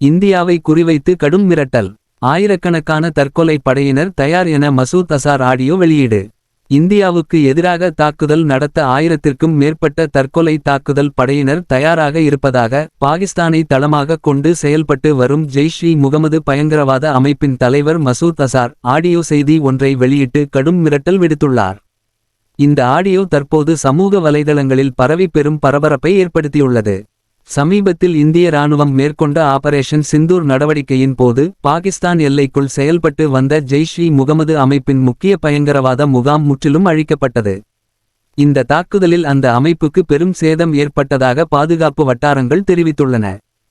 இந்தியாவை குறிவைத்து கடும் மிரட்டல். ஆயிரக்கணக்கான தற்கொலை படையினர் தயார் என மசூத் அசார் ஆடியோ வெளியீடு. இந்தியாவுக்கு எதிராக தாக்குதல் நடத்த ஆயிரத்திற்கும் மேற்பட்ட தற்கொலை தாக்குதல் படையினர் தயாராக இருப்பதாக பாகிஸ்தானை தளமாக கொண்டு செயல்பட்டு வரும் ஜெய்ஷ் இ முகமது பயங்கரவாத அமைப்பின் தலைவர் மசூத் அசார் ஆடியோ செய்தி ஒன்றை வெளியிட்டு கடும் மிரட்டல் விடுத்துள்ளார். இந்த ஆடியோ தற்போது சமூக வலைதளங்களில் பரவி பெரும் பரபரப்பை ஏற்படுத்தியுள்ளது. சமீபத்தில் இந்திய ராணுவம் மேற்கொண்ட ஆபரேஷன் சிந்தூர் நடவடிக்கையின் போது பாகிஸ்தான் எல்லைக்குள் செயல்பட்டு வந்த ஜெய்ஷ் இ முகமது அமைப்பின் முக்கிய பயங்கரவாத முகாம் முற்றிலும் அழிக்கப்பட்டது. இந்த தாக்குதலில் அந்த அமைப்புக்கு பெரும் சேதம் ஏற்பட்டதாக பாதுகாப்பு வட்டாரங்கள் தெரிவித்துள்ளன.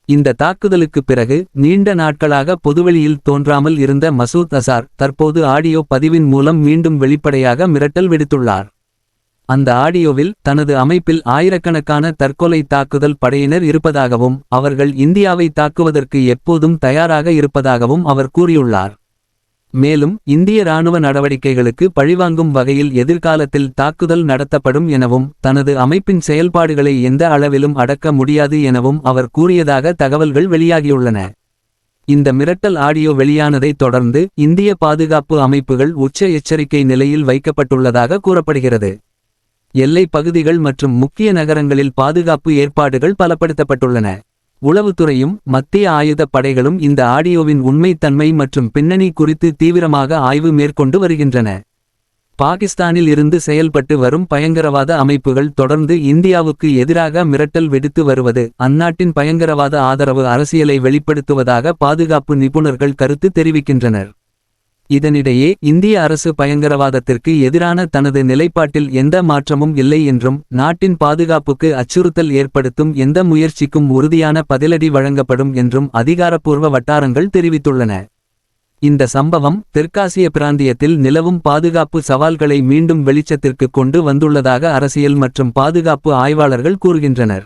இந்த தாக்குதலுக்கு பிறகு நீண்ட நாட்களாக பொதுவெளியில் தோன்றாமல் இருந்த மசூத் அசார் தற்போது ஆடியோ பதிவின் மூலம் மீண்டும் வெளிப்படையாக மிரட்டல் விடுத்துள்ளார். அந்த ஆடியோவில் தனது அமைப்பில் ஆயிரக்கணக்கான தற்கொலை தாக்குதல் படையினர் இருப்பதாகவும் அவர்கள் இந்தியாவை தாக்குவதற்கு எப்போதும் தயாராக இருப்பதாகவும் அவர் கூறியுள்ளார். மேலும் இந்திய இராணுவ நடவடிக்கைகளுக்கு பழிவாங்கும் வகையில் எதிர்காலத்தில் தாக்குதல் நடத்தப்படும் எனவும் தனது அமைப்பின் செயல்பாடுகளை எந்த அளவிலும் அடக்க முடியாது எனவும் அவர் கூறியதாக தகவல்கள் வெளியாகியுள்ளன. இந்த மிரட்டல் ஆடியோ வெளியானதைத் தொடர்ந்து இந்திய பாதுகாப்பு அமைப்புகள் உச்ச எச்சரிக்கை நிலையில் வைக்கப்பட்டுள்ளதாக கூறப்படுகிறது. எல்லை பகுதிகள் மற்றும் முக்கிய நகரங்களில் பாதுகாப்பு ஏற்பாடுகள் பலப்படுத்தப்பட்டுள்ளன. உளவுத்துறையும் மத்திய ஆயுதப் படைகளும் இந்த ஆடியோவின் உண்மைத்தன்மை மற்றும் பின்னணி குறித்து தீவிரமாக ஆய்வு மேற்கொண்டு வருகின்றன. பாகிஸ்தானில் இருந்து செயல்பட்டு வரும் பயங்கரவாத அமைப்புகள் தொடர்ந்து இந்தியாவுக்கு எதிராக மிரட்டல் விடுத்து வருவது அந்நாட்டின் பயங்கரவாத ஆதரவு அரசியலை வெளிப்படுத்துவதாக பாதுகாப்பு நிபுணர்கள் கருத்து தெரிவிக்கின்றனர். இதனிடையே இந்திய அரசு பயங்கரவாதத்திற்கு எதிரான தனது நிலைப்பாட்டில் எந்த மாற்றமும் இல்லை என்றும் நாட்டின் பாதுகாப்புக்கு அச்சுறுத்தல் ஏற்படுத்தும் எந்த முயற்சிக்கும் உறுதியான பதிலடி வழங்கப்படும் என்றும் அதிகாரப்பூர்வ வட்டாரங்கள் தெரிவித்துள்ளன. இந்த சம்பவம் தெற்காசிய பிராந்தியத்தில் நிலவும் பாதுகாப்பு சவால்களை மீண்டும் வெளிச்சத்திற்கு கொண்டு வந்துள்ளதாக அரசியல் மற்றும் பாதுகாப்பு ஆய்வாளர்கள் கூறுகின்றனர்.